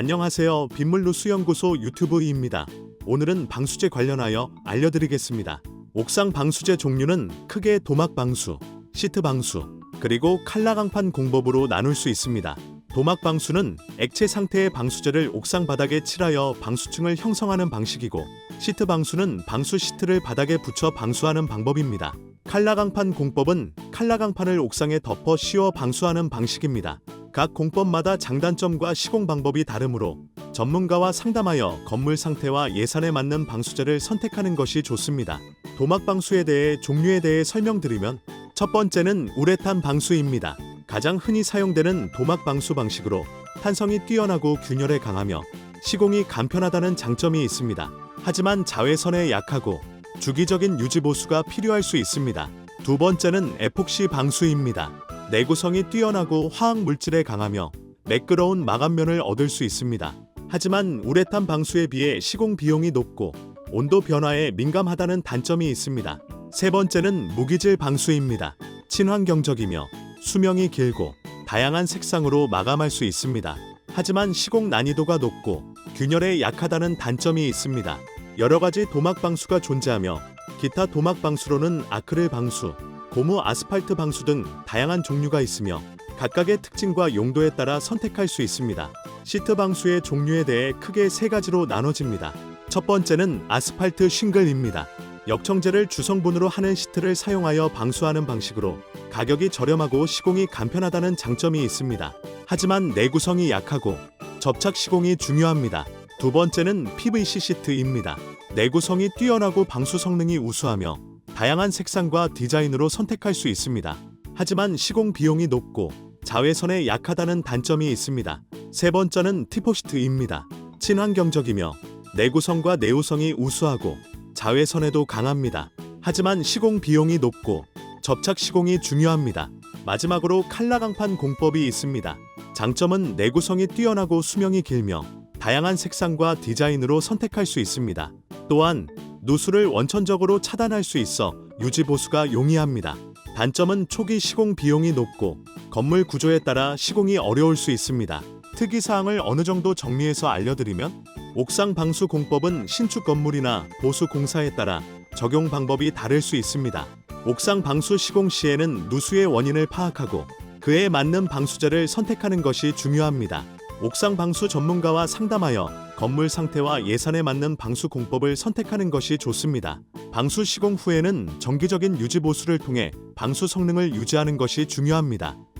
안녕하세요. 빗물로 수연구소 유튜브입니다. 오늘은 방수제 관련하여 알려드리겠습니다. 옥상 방수제 종류는 크게 도막 방수, 시트 방수, 그리고 칼라 강판 공법으로 나눌 수 있습니다. 도막 방수는 액체 상태의 방수제를 옥상 바닥에 칠하여 방수층을 형성하는 방식이고, 시트 방수는 방수 시트를 바닥에 붙여 방수하는 방법입니다. 칼라 강판 공법은 칼라 강판을 옥상에 덮어 씌워 방수하는 방식입니다. 각 공법마다 장단점과 시공 방법이 다르므로 전문가와 상담하여 건물 상태와 예산에 맞는 방수제를 선택하는 것이 좋습니다. 도막 방수에 대해 종류에 대해 설명드리면 첫 번째는 우레탄 방수입니다. 가장 흔히 사용되는 도막 방수 방식으로 탄성이 뛰어나고 균열에 강하며 시공이 간편하다는 장점이 있습니다. 하지만 자외선에 약하고 주기적인 유지 보수가 필요할 수 있습니다. 두 번째는 에폭시 방수입니다. 내구성이 뛰어나고 화학 물질에 강하며 매끄러운 마감면을 얻을 수 있습니다. 하지만 우레탄 방수에 비해 시공 비용이 높고 온도 변화에 민감하다는 단점이 있습니다. 세 번째는 무기질 방수입니다. 친환경적이며 수명이 길고 다양한 색상으로 마감할 수 있습니다. 하지만 시공 난이도가 높고 균열에 약하다는 단점이 있습니다. 여러 가지 도막 방수가 존재하며 기타 도막 방수로는 아크릴 방수, 고무 아스팔트 방수 등 다양한 종류가 있으며 각각의 특징과 용도에 따라 선택할 수 있습니다. 시트 방수의 종류에 대해 크게 세 가지로 나눠집니다. 첫 번째는 아스팔트 싱글입니다. 역청제를 주성분으로 하는 시트를 사용하여 방수하는 방식으로 가격이 저렴하고 시공이 간편하다는 장점이 있습니다. 하지만 내구성이 약하고 접착 시공이 중요합니다. 두 번째는 PVC 시트입니다. 내구성이 뛰어나고 방수 성능이 우수하며 다양한 색상과 디자인으로 선택할 수 있습니다. 하지만 시공 비용이 높고 자외선에 약하다는 단점이 있습니다. 세 번째는 티포시트입니다. 친환경적이며 내구성과 내우성이 우수하고 자외선에도 강합니다. 하지만 시공 비용이 높고 접착 시공이 중요합니다. 마지막으로 칼라 강판 공법이 있습니다. 장점은 내구성이 뛰어나고 수명이 길며 다양한 색상과 디자인으로 선택할 수 있습니다. 또한 누수를 원천적으로 차단할 수 있어 유지 보수가 용이합니다. 단점은 초기 시공 비용이 높고 건물 구조에 따라 시공이 어려울 수 있습니다. 특이 사항을 어느 정도 정리해서 알려드리면 옥상 방수 공법은 신축 건물이나 보수 공사에 따라 적용 방법이 다를 수 있습니다. 옥상 방수 시공 시에는 누수의 원인을 파악하고 그에 맞는 방수제를 선택하는 것이 중요합니다. 옥상 방수 전문가와 상담하여 건물 상태와 예산에 맞는 방수 공법을 선택하는 것이 좋습니다. 방수 시공 후에는 정기적인 유지 보수를 통해 방수 성능을 유지하는 것이 중요합니다.